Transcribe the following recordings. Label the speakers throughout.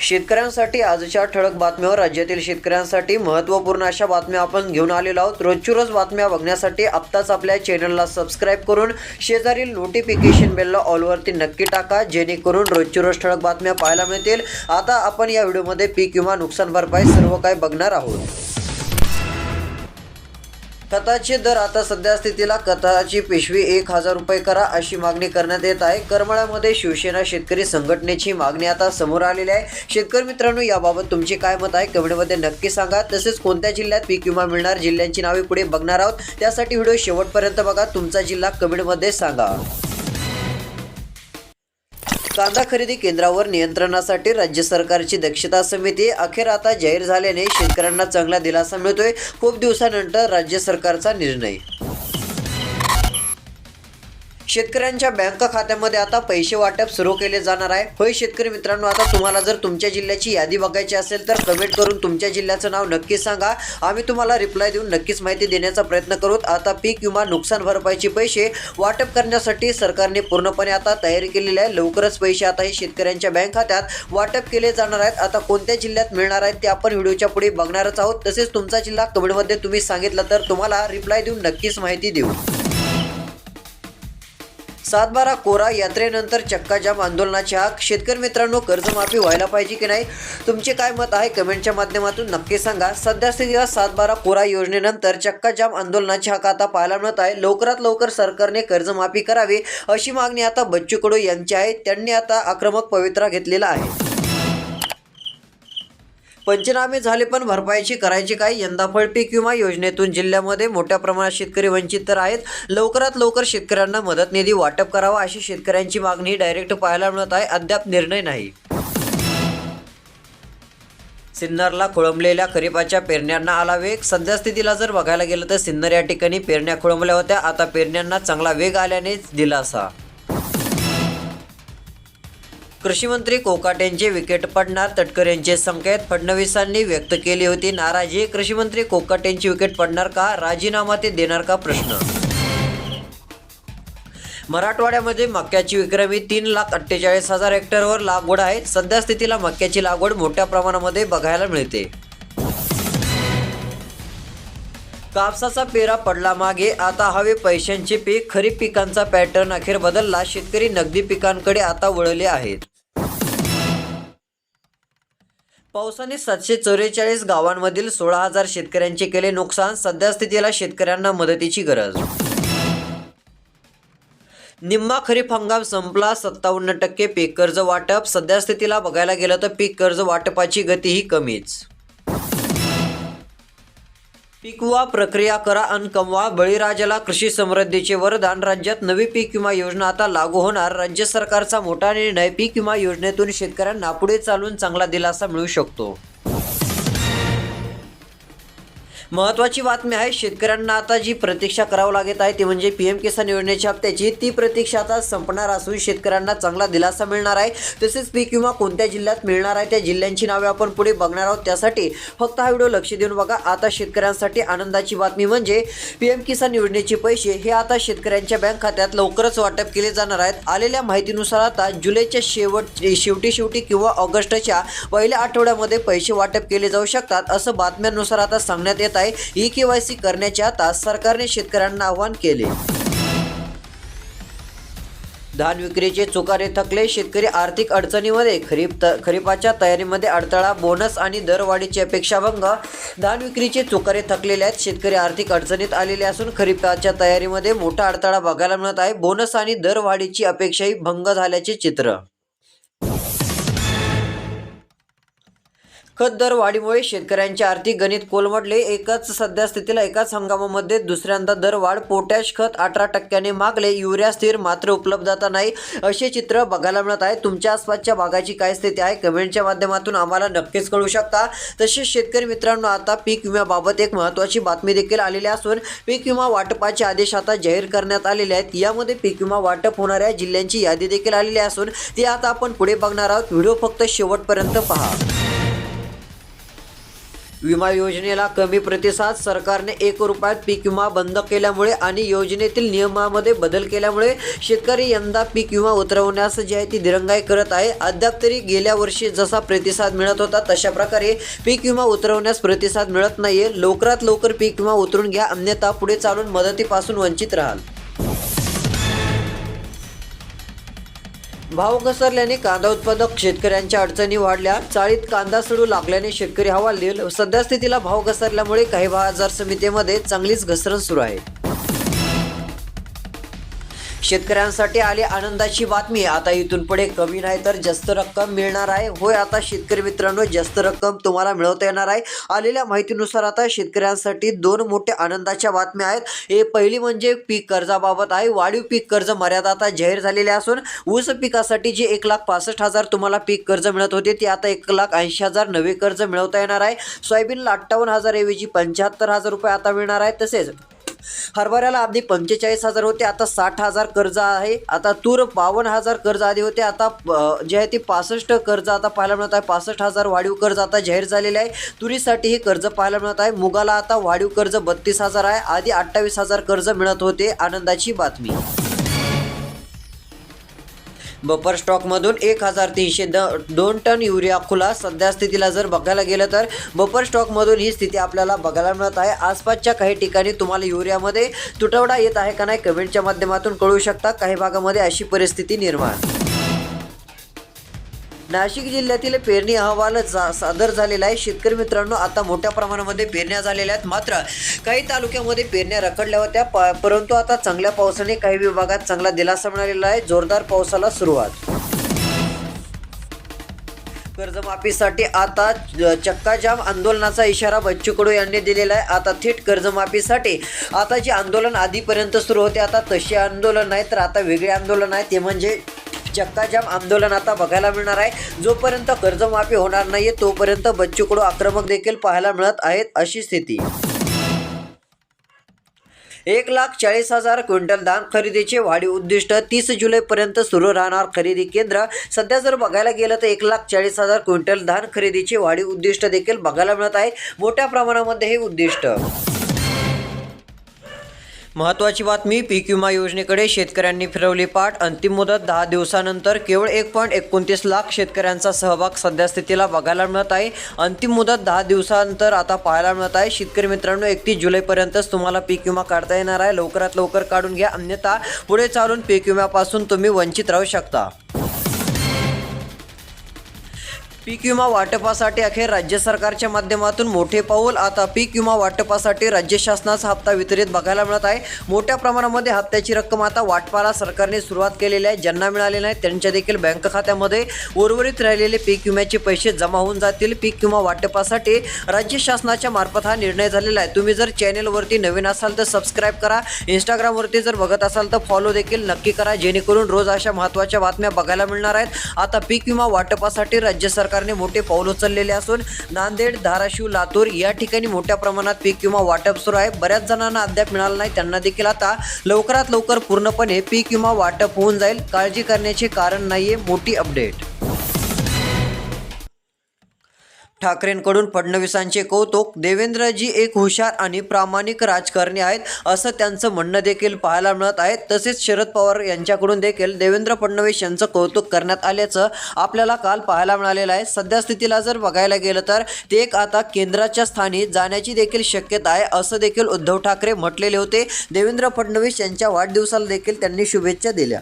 Speaker 1: शेतकऱ्यांसाठी आजच्या ठळक बातम्यावर राज्यातील शेतकऱ्यांसाठी महत्त्वपूर्ण अशा बातम्या आपण घेऊन आलेलो आहोत. रोजची रोज बातम्या बघण्यासाठी आत्ताच आपल्या चॅनलला सबस्क्राईब करून शेजारील नोटिफिकेशन बेलला ऑलवरती नक्की टाका जेणेकरून रोजची रोज ठळक बातम्या पाहायला मिळतील. आता आपण या व्हिडिओमध्ये पीक विमा नुकसान भरपाई सर्व काही बघणार आहोत. खताचे दर आता सध्या स्थितीला खताची पिशवी एक हजार रुपये करा अशी मागणी करण्यात येत आहे. करमाळ्यामध्ये शिवसेना शेतकरी संघटनेची मागणी आता समोर आलेली आहे. शेतकरी मित्रांनो याबाबत तुमचे काय मत आहे? कमेंटमध्ये नक्की सांगा. तसेच कोणत्या जिल्ह्यात पीक विमा मिळणार? जिल्ह्यांची नावे पुढे बघणार आहोत. त्यासाठी व्हिडिओ शेवटपर्यंत बघा. तुमचा जिल्हा कमेंटमध्ये सांगा. कांदा खरेदी केंद्रावर नियंत्रणासाठी राज्य सरकारची दक्षता समिती अखेर आता जाहीर झाल्याने शेतकऱ्यांना चांगला दिलासा मिळतोय. खूप दिवसानंतर राज्य सरकारचा निर्णय. शेतकऱ्यांच्या बँक खात्यामध्ये आता पैसे वाटप सुरू केले जाणार आहे. होय शेतकरी मित्रांनो आता तुम्हाला जर तुमच्या जिल्ह्याची यादी बघायची असेल तर कमेंट करून तुमच्या जिल्ह्याचं नाव नक्की सांगा. आम्ही तुम्हाला रिप्लाय देऊन नक्कीच माहिती देण्याचा प्रयत्न करू आता पीक विमा नुकसान भरपाईचे पैसे वाटप करण्यासाठी सरकारने पूर्णपणे आता तयारी केलेली आहे. लवकरच पैसे आता हे शेतकऱ्यांच्या बँक खात्यात वाटप केले जाणार आहेत. आता कोणत्या जिल्ह्यात मिळणार आहेत ते आपण व्हिडिओच्या पुढे बघणारच आहोत. तसेच तुमचा जिल्हा कमेंटमध्ये तुम्ही सांगितलं तर तुम्हाला रिप्लाय देऊन नक्कीच माहिती देऊ. सातबारा कोरा यात्रेनंतर चक्काजाम आंदोलनाची हाक शेतकरी मित्रांनो कर्जमाफी व्हायला पाहिजे की नाही? तुमचे काय मत आहे? कमेंटच्या माध्यमातून नक्की सांगा. सध्या सातबारा कोरा योजनेनंतर चक्काजाम आंदोलनाची हाक आता पाहायला मिळत आहे. लवकरात लवकर सरकारने कर्जमाफी करावी अशी मागणी आता बच्चू कडू यांची आहे. त्यांनी आता आक्रमक पवित्रा घेतलेला आहे. पंचनामे झाले पण भरपाईची करायची काय? यंदा फळपीक विमा योजनेतून जिल्ह्यामध्ये मोठ्या प्रमाणात शेतकरी वंचित तर आहेत. लवकरात लवकर शेतकऱ्यांना मदत निधी वाटप करावा अशी शेतकऱ्यांची मागणी डायरेक्ट पाहायला मिळत आहे. अद्याप निर्णय नाही. सिन्नरला खोळंबलेल्या खरीपाच्या पेरण्यांना आला वेग. सध्या स्थितीला जर बघायला गेलं तर सिन्नर या ठिकाणी पेरण्या खोळंबल्या होत्या. आता पेरण्यांना चांगला वेग आल्यानेच दिलासा. कृषीमंत्री कोकाटेंचे विकेट पडणार तटकरेंचे संकेत फडणवीसांनी व्यक्त केली होती. नाराजी कृषीमंत्री कोकाटेंची विकेट पडणार का? राजीनामा ते देणार का? प्रश्न. मराठवाड्यामध्ये मक्याची विक्रमी तीन लाख अठ्ठेचाळीस हजार हेक्टरवर लागवड आहे. सध्या स्थितीला मक्याची लागवड मोठ्या प्रमाणामध्ये बघायला मिळते. कापसाचा पेरा पडला मागे. आता हवे पैशांचे पीक. खरीप पिकांचा पॅटर्न अखेर बदलला. शेतकरी नगदी पिकांकडे आता वळले आहेत. पावसाने सातशे चौवेचाळीस गावांमधील सोळा हजार शेतकऱ्यांचे केले नुकसान. सध्या स्थितीला शेतकऱ्यांना मदतीची गरज. निम्मा खरीप हंगाम संपला सत्तावन्न टक्के पीक कर्ज वाटप. सध्यास्थितीला बघायला गेलं तर पीक कर्ज वाटपाची गती ही कमीच. पीक प्रक्रिया करा अन कमवा. बळीराजाला कृषी समृद्धीचे वरदान राज्यात नवी पीक विमा योजना आता लागू होणार. राज्य सरकारचा मोठा निर्णय पीक विमा योजनेतून शेतकऱ्यांना पुढे चालून चांगला दिलासा मिळू शकतो. महत्वाची बातमी आहे शेतकऱ्यांना आता जी प्रतीक्षा करावं लागत आहे ती म्हणजे पी एम किसान योजनेच्या हप्त्याची. ती प्रतीक्षा आता संपणार असून शेतकऱ्यांना चांगला दिलासा मिळणार आहे. तसेच पीक विमा कोणत्या जिल्ह्यात मिळणार आहे त्या जिल्ह्यांची नावे आपण पुढे बघणार आहोत. त्यासाठी फक्त हा व्हिडिओ लक्ष देऊन बघा. आता शेतकऱ्यांसाठी आनंदाची बातमी म्हणजे पी एम किसान योजनेचे पैसे हे आता शेतकऱ्यांच्या बँक खात्यात लवकरच वाटप केले जाणार आहेत. आलेल्या माहितीनुसार आता जुलैच्या शेवट शेवटी शेवटी किंवा ऑगस्टच्या पहिल्या आठवड्यामध्ये पैसे वाटप केले जाऊ शकतात असं बातम्यांनुसार आता सांगण्यात येत आहे. ई के वाय सी करण्याचे आता सरकारने शेतकऱ्यांना आवाहन केले. धान विक्रीचे चुकारे थकले. शेतकरी आर्थिक अडचणीमध्ये खरीप त खरीपाच्या तयारीमध्ये अडथळा बोनस आणि दरवाढीची अपेक्षा भंग. धान विक्रीचे चुकारे थकलेले आहेत. शेतकरी आर्थिक अडचणीत आलेले असून खरीपाच्या तयारीमध्ये मोठा अडथळा बघायला मिळत आहे. बोनस आणि दरवाढीची अपेक्षाही भंग झाल्याचे चित्र. खत दर वाढीमुळे शेतकऱ्यांचे आर्थिक गणित कोलमडले. एकच सध्या स्थितीला एकाच हंगामामध्ये दुसऱ्यांदा दरवाढ. पोटॅश खत अठरा टक्क्याने मागले. युरिया स्थिर मात्र उपलब्धता नाही. असे चित्र बघायला मिळत आहे. तुमच्या आसपासच्या भागाची काय स्थिती आहे? कमेंटच्या माध्यमातून आम्हाला नक्कीच कळू शकता. तसेच शेतकरी मित्रांनो आता पीक विम्याबाबत एक महत्त्वाची बातमी देखील आलेली असून पीक विमा वाटपाचे आदेश आता जाहीर करण्यात आलेले आहेत. यामध्ये पीक विमा वाटप होणाऱ्या जिल्ह्यांची यादी देखील आलेली असून ती आता आपण पुढे बघणार आहोत. व्हिडिओ फक्त शेवटपर्यंत पहा. विमा योजनेला कमी प्रतिसाद सरकारने एक रुपयात पीक विमा बंद केल्यामुळे आणि योजनेतील नियमामध्ये बदल केल्यामुळे शेतकरी यंदा पीक विमा उतरवण्यास जी आहे ती दिरंगाई करत आहे. अद्याप तरी गेल्या वर्षी जसा प्रतिसाद मिळत होता तशा प्रकारे पीक विमा उतरवण्यास प्रतिसाद मिळत नाहीये. लवकरात लवकर पीक विमा उतरून घ्या अन्यथा पुढे चालून मदतीपासून वंचित राहाल. भाव घसरल्याने कांदा उत्पादक शेतकऱ्यांच्या अडचणी वाढल्या. चाळीत कांदा सडू लागल्याने शेतकरी हवालदिल. सध्या स्थितीला भाव घसरल्यामुळे काही बाजार समितीमध्ये चांगलीच घसरण सुरू आहे. शेतकऱ्यांसाठी आली आनंदाची बातमी. आता इथून पुढे कमी नाही तर जास्त रक्कम मिळणार आहे. होय आता शेतकरी मित्रांनो जास्त रक्कम तुम्हाला मिळवता येणार आहे. आलेल्या माहितीनुसार आता शेतकऱ्यांसाठी दोन मोठ्या आनंदाच्या बातम्या आहेत. हे पहिली म्हणजे पीक कर्जाबाबत आहे. वाढीव पीक कर्ज मर्यादा आता जाहीर झालेली असून ऊस पिकासाठी जे एक लाख पासष्ट हजार तुम्हाला पीक कर्ज मिळत होते ते आता एक लाख ऐंशी हजार नवे कर्ज मिळवता येणार आहे. सोयाबीनला अठ्ठावन्न हजार ऐवजी पंच्याहत्तर हजार रुपये आता मिळणार आहे. तसेच हरभऱ्याला आधी पंचेचाळीस हजार होते आता साठ हजार कर्ज आहे आता तूर बावन्न हजार कर्ज आधी होते आता जे आहे ते पासष्ट कर्ज आता पाहायला मिळत आहे पासष्ट हजार वाढीव कर्ज आता जाहीर झालेले आहे तुरीसाठी हे कर्ज पाहायला मिळत आहे मुगाला आता वाढीव कर्ज बत्तीस हजार आहे आधी अठ्ठावीस हजार कर्ज मिळत होते आनंदाची बातमी. बफर स्टॉकमधून एक हजार तीनशे द दोन टन युरिया खुला. सध्या स्थितीला जर बघायला गेलं तर बफर स्टॉकमधून ही स्थिती आपल्याला बघायला मिळत आहे. आसपासच्या काही ठिकाणी तुम्हाला युरियामध्ये तुटवडा येत आहे का नाही कमेंटच्या माध्यमातून कळू शकता. काही भागामध्ये अशी परिस्थिती निर्माण नाशिक जिल्ह्यातील पेरणी अहवाल सादर झालेला आहे. शेतकरी मित्रांनो आता मोठ्या प्रमाणामध्ये पेरण्या झालेल्या आहेत. मात्र काही तालुक्यामध्ये पेरण्या रखडल्या होत्या. प- परंतु आता चांगल्या पावसाने काही विभागात चांगला दिलासा मिळालेला आहे. जोरदार पावसाला सुरुवात. कर्जमाफीसाठी आता चक्काजाम आंदोलनाचा इशारा बच्चू कडू यांनी दिलेला आहे. आता थेट कर्जमाफीसाठी आता जे आंदोलन आधीपर्यंत सुरू होते आता तसे आंदोलन नाही तर आता वेगळे आंदोलन आहे. ते म्हणजे चक्काजाम आंदोलन आता बघायला मिळणार आहे. जोपर्यंत कर्जमाफी होणार नाहीये तोपर्यंत बच्चूकडू आक्रमक देखील पाहायला मिळत आहेत अशी स्थिती. एक लाख चाळीस हजार क्विंटल धान खरेदीचे वाढीव उद्दिष्ट तीस जुलैपर्यंत सुरू राहणार खरेदी केंद्र. सध्या जर बघायला गेलं तर एक लाख चाळीस हजार क्विंटल धान खरेदीचे वाढीव उद्दिष्ट देखील बघायला मिळत आहे. मोठ्या प्रमाणामध्ये हे उद्दिष्ट. महत्त्वाची बातमी पीक विमा योजनेकडे शेतकऱ्यांनी फिरवली पाठ. अंतिम मुदत दहा दिवसानंतर केवळ एक पॉईंट एकोणतीस लाख शेतकऱ्यांचा सहभाग सध्या स्थितीला बघायला मिळत आहे. अंतिम मुदत दहा दिवसानंतर आता पाहायला मिळत आहे. शेतकरी मित्रांनो एकतीस जुलैपर्यंतच तुम्हाला पीक विमा काढता येणार आहे. लवकरात लवकर काढून घ्या. अन्यथा पुढे चालून पीक विम्यापासून तुम्ही वंचित राहू शकता. पीक विमा वाटपासाठी अखेर राज्य सरकारच्या माध्यमातून मोठे पाऊल. आता पीक विमा वाटपासाठी राज्य शासनाचा हप्ता वितरित बघायला मिळत आहे. मोठ्या प्रमाणामध्ये हप्त्याची रक्कम आता वाटपाला सरकारने सुरुवात केलेली आहे. ज्यांना मिळाले नाही त्यांच्या देखील बँक खात्यामध्ये उर्वरित राहिलेले पीक विम्याचे पैसे जमा होऊन जातील. पीक विमा वाटपासाठी राज्य शासनाच्या मार्फत हा निर्णय झालेला आहे. तुम्ही जर चॅनेलवरती नवीन असाल तर सबस्क्राईब करा. इंस्टाग्रामवरती जर बघत असाल तर फॉलो देखील नक्की करा. जेणेकरून रोज अशा महत्त्वाच्या बातम्या बघायला मिळणार आहेत. आता पीक विमा वाटपासाठी राज्य सरकार सरकारने मोठे पाऊल उचललेले असून नांदेड धाराशिव लातूर या ठिकाणी मोठ्या प्रमाणात पीक विमा वाटप सुरू आहे. बऱ्याच जणांना अद्याप मिळालं नाही. त्यांना देखील आता लवकरात लवकर पूर्णपणे पीक विमा वाटप होऊन जाईल. काळजी करण्याचे कारण नाहीये. मोठी अपडेट ठाकरेंकडून फडणवीसांचे कौतुक देवेंद्रजी एक हुशार आणि प्रामाणिक राजकारणी आहेत असं त्यांचं म्हणणं देखील पाहायला मिळत आहे. तसेच शरद पवार यांच्याकडून देखील देवेंद्र फडणवीस यांचं कौतुक करण्यात आल्याचं आपल्याला काल पाहायला मिळालेलं आहे. सध्या स्थितीला जर बघायला गेलं तर ते एक आता केंद्राच्या स्थानी जाण्याची देखील शक्यता आहे असं देखील उद्धव ठाकरे म्हटलेले होते. देवेंद्र फडणवीस यांच्या वाढदिवसाला देखील त्यांनी शुभेच्छा दिल्या.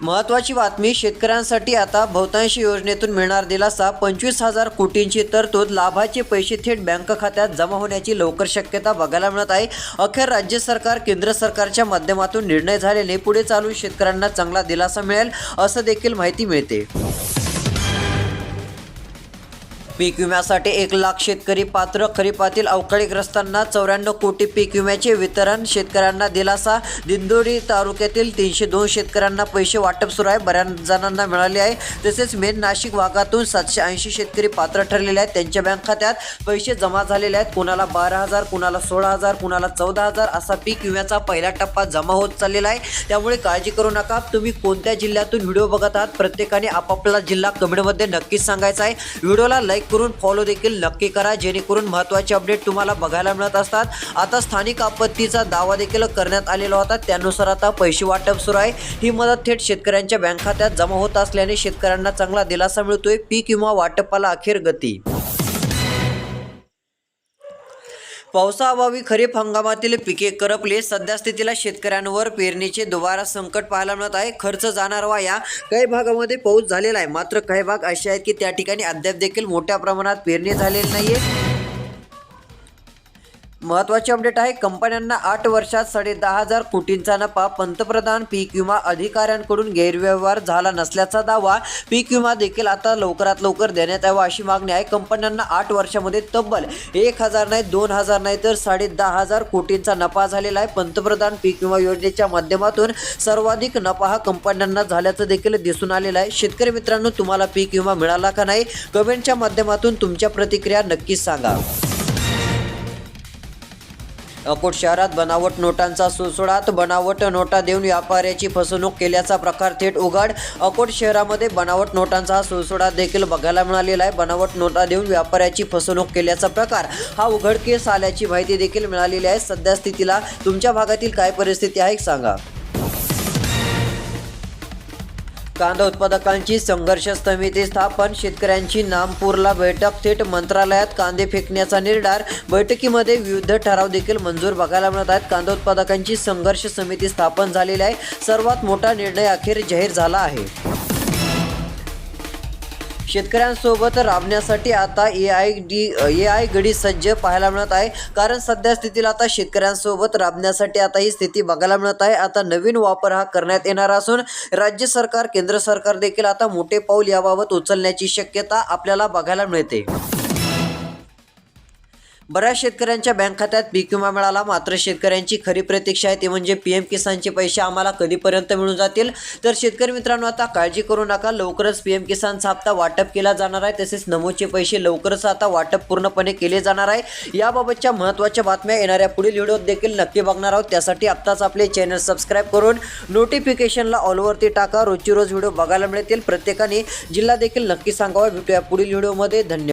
Speaker 1: महत्त्वाची बातमी शेतकऱ्यांसाठी आता बहुतांशी योजनेतून मिळणार दिलासा पंचवीस हजार कोटींची तरतूद लाभाचे पैसे थेट बँक खात्यात जमा होण्याची लवकर शक्यता बघायला मिळत आहे. अखेर राज्य सरकार केंद्र सरकारच्या माध्यमातून निर्णय झाल्याने पुढे चालून शेतकऱ्यांना चांगला दिलासा मिळेल असं देखील माहिती मिळते. पीक विम्यासाठी एक लाख शेतकरी पात्र. खरीपातील अवकाळीग्रस्तांना चौऱ्याण्णव कोटी पीक विम्याचे वितरण. शेतकऱ्यांना दिलासा. दिंडोरी तालुक्यातील तीनशे दोन शेतकऱ्यांना पैसे वाटप सुरू आहे. बऱ्याच जणांना मिळाले आहे. तसेच मेन नाशिक भागातून सातशे ऐंशी शेतकरी पात्र ठरलेले आहेत. त्यांच्या बँक खात्यात पैसे जमा झालेले आहेत. कुणाला बारा हजार कुणाला सोळा हजार कुणाला चौदा हजार असा पीक विम्याचा पहिला टप्पा जमा होत चाललेला आहे. त्यामुळे काळजी करू नका. तुम्ही कोणत्या जिल्ह्यातून व्हिडिओ बघत आहात? प्रत्येकाने आपापला जिल्हा कमेंटमध्ये नक्कीच सांगायचा आहे. व्हिडिओला लाईक करून फॉलो देखील नक्की करा. जेणेकरून महत्त्वाचे अपडेट तुम्हाला बघायला मिळत असतात. आता स्थानिक आपत्तीचा दावा देखील करण्यात आलेला होता. त्यानुसार आता पैसे वाटप सुरू आहे. ही मदत थेट शेतकऱ्यांच्या बँक खात्यात जमा होत असल्याने शेतकऱ्यांना चांगला दिलासा मिळतोय. पीक किंवा वाटपाला अखेर गती. पावसाअभावी खरीप हंगामातील पिके करपले सध्या स्थितीला शेतकऱ्यांवर पेरणीचे दुबारा संकट पाहायला मिळत आहे. खर्च जाणार वाया काही भागामध्ये पाऊस झालेला आहे. मात्र काही भाग असे आहेत की त्या ठिकाणी अद्याप देखील मोठ्या प्रमाणात पेरणी झालेली नाहीये. महत्त्वाचे अपडेट आहे कंपन्यांना आठ वर्षात साडे दहा हजार कोटींचा नफा पंतप्रधान पीक विमा अधिकाऱ्यांकडून गैरव्यवहार झाला नसल्याचा दावा पीक विमा देखील आता लवकरात लवकर देण्यात यावा अशी मागणी आहे. कंपन्यांना आठ वर्षामध्ये तब्बल एक हजार नाही दोन हजार नाही तर साडे दहा हजार कोटींचा नफा झालेला आहे. पंतप्रधान पीक विमा योजनेच्या माध्यमातून सर्वाधिक नफा हा कंपन्यांना झाल्याचं देखील दिसून आलेलं आहे. शेतकरी मित्रांनो तुम्हाला पीक विमा मिळाला का नाही? कमेंटच्या माध्यमातून तुमच्या प्रतिक्रिया नक्कीच सांगा. अकोट शहरात बनावट नोटांचा सुळसुळात बनावट नोटा देऊन व्यापाऱ्याची फसवणूक केल्याचा प्रकार थेट उघड. अकोट शहरामध्ये बनावट नोटांचा हा देखील बघायला मिळालेला आहे. बनावट नोटा देऊन व्यापाऱ्याची फसवणूक केल्याचा प्रकार हा उघडकीस आल्याची माहिती देखील मिळालेली आहे. सध्या स्थितीला तुमच्या भागातील काय परिस्थिती आहे सांगा. कांदा उत्पादकांची संघर्ष समिती स्थापन. शेतकऱ्यांची नामपूरला बैठक. थेट मंत्रालयात कांदे फेकण्याचा निर्धार. बैठकीमध्ये विविध ठराव देखील मंजूर बघायला मिळत आहेत. कांदा उत्पादकांची संघर्ष समिती स्थापन झालेली आहे. सर्वात मोठा निर्णय अखेर जाहीर झाला आहे. शेतकऱ्यांसोबत राबण्यासाठी आता A I D A I गडी सज्ज पाहायला मिळत आहे. कारण सध्या स्थितीला आता शेतकऱ्यांसोबत राबण्यासाठी आता ही स्थिती बघायला मिळत आहे. आता नवीन वापर हा करण्यात येणार असून राज्य सरकार केंद्र सरकार देखील आता मोठे पाऊल याबाबत उचलण्याची शक्यता आपल्याला बघायला मिळते. बऱ्याच शेतकऱ्यांच्या बँक खात्यात पीक विमा मिळाला. मात्र शेतकऱ्यांची खरी प्रतीक्षा आहे ती म्हणजे पी एम किसानचे पैसे आम्हाला कधीपर्यंत मिळून जातील? तर शेतकरी मित्रांनो आता काळजी करू नका. लवकरच पी एम किसानचा हप्ता वाटप केला जाणार आहे. तसेच नमोचे पैसे लवकरच आता वाटप पूर्णपणे केले जाणार आहे. याबाबतच्या महत्त्वाच्या बातम्या येणाऱ्या पुढील व्हिडिओत देखील नक्की बघणार आहोत. त्यासाठी आत्ताच आपले चॅनल सबस्क्राईब करून नोटिफिकेशनला ऑलवरती टाका. रोजची रोज व्हिडिओ बघायला मिळतील. प्रत्येकाने जिल्हा देखील नक्की सांगावा. भेटूया पुढील व्हिडिओमध्ये. धन्यवाद.